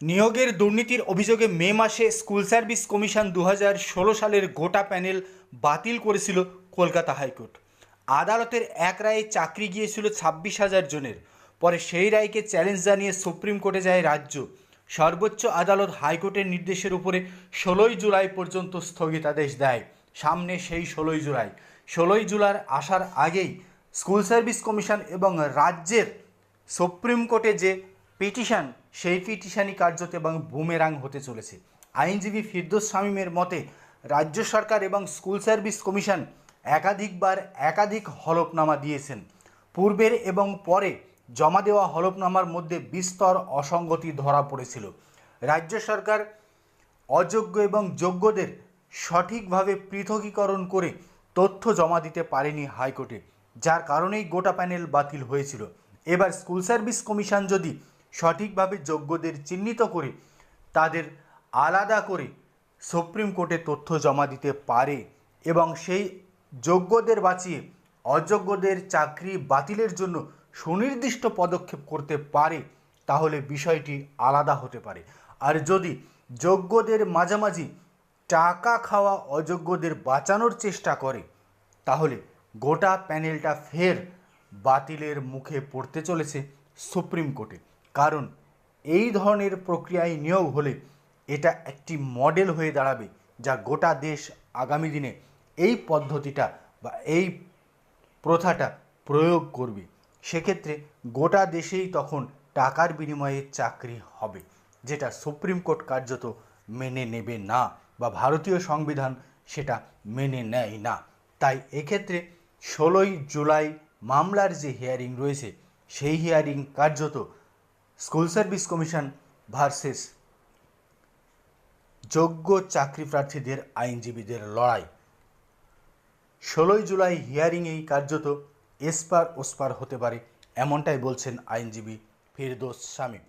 নিয়োগের দুর্নীতির অভিযোগে মে মাসে স্কুল সার্ভিস কমিশন দু সালের গোটা প্যানেল বাতিল করেছিল কলকাতা হাইকোর্ট। আদালতের এক রায়ে চাকরি গিয়েছিল ছাব্বিশ হাজার জনের। পরে সেই রায়কে চ্যালেঞ্জ জানিয়ে সুপ্রিম কোর্টে যায় রাজ্য। সর্বোচ্চ আদালত হাইকোর্টের নির্দেশের উপরে ষোলোই জুলাই পর্যন্ত স্থগিতাদেশ দেয়। সামনে সেই ষোলোই জুলাই। ষোলোই জুলাই আসার আগেই স্কুল সার্ভিস কমিশন এবং রাজ্যের সুপ্রিম কোর্টে যে পিটিশন, সেই পিটিশনই কার্যত এবং বুমেরাং হতে চলেছে। আইনজীবী ফিরদোস শামীমের মতে, রাজ্য সরকার এবং স্কুল সার্ভিস কমিশন একাধিকবার একাধিক হলফনামা দিয়েছেন। পূর্বের এবং পরে জমা দেওয়া হলফনামার মধ্যে বিস্তর অসঙ্গতি ধরা পড়েছিল। রাজ্য সরকার অযোগ্য এবং যোগ্যদের সঠিকভাবে পৃথকীকরণ করে তথ্য জমা দিতে পারেনি হাইকোর্টে, যার কারণেই গোটা প্যানেল বাতিল হয়েছিল। এবার স্কুল সার্ভিস কমিশন যদি সঠিকভাবে যোগ্যদের চিহ্নিত করে, তাদের আলাদা করে সুপ্রিম কোর্টে তথ্য জমা দিতে পারে এবং সেই যোগ্যদের বাঁচিয়ে অযোগ্যদের চাকরি বাতিলের জন্য সুনির্দিষ্ট পদক্ষেপ করতে পারে, তাহলে বিষয়টি আলাদা হতে পারে। আর যদি যোগ্যদের মাঝামাঝি টাকা খাওয়া অযোগ্যদের বাঁচানোর চেষ্টা করে, তাহলে গোটা প্যানেলটা ফের বাতিলের মুখে পড়তে চলেছে সুপ্রিম কোর্টে। কারণ এই ধরনের প্রক্রিয়ায় নিয়োগ হলে এটা একটি মডেল হয়ে দাঁড়াবে যা গোটা দেশ আগামী দিনে এই পদ্ধতিটা বা এই প্রথাটা প্রয়োগ করবে। সেক্ষেত্রে গোটা দেশেই তখন টাকার বিনিময়ে চাকরি হবে, যেটা সুপ্রিম কোর্ট কার্যত মেনে নেবে না বা ভারতীয় সংবিধান সেটা মেনে নেয় না। তাই এক্ষেত্রে ষোলোই জুলাই মামলার যে হিয়ারিং রয়েছে, সেই হিয়ারিং কার্যত স্কুল সার্ভিস কমিশন ভার্সেস যোগ্য চাকরি প্রার্থীদের আইনজীবীদের লড়াই। ষোলোই জুলাই হিয়ারিংয়েই কার্যত এসপার ওসপার হতে পারে, এমনটাই বলছেন আইনজীবী ফিরদোস শামীম।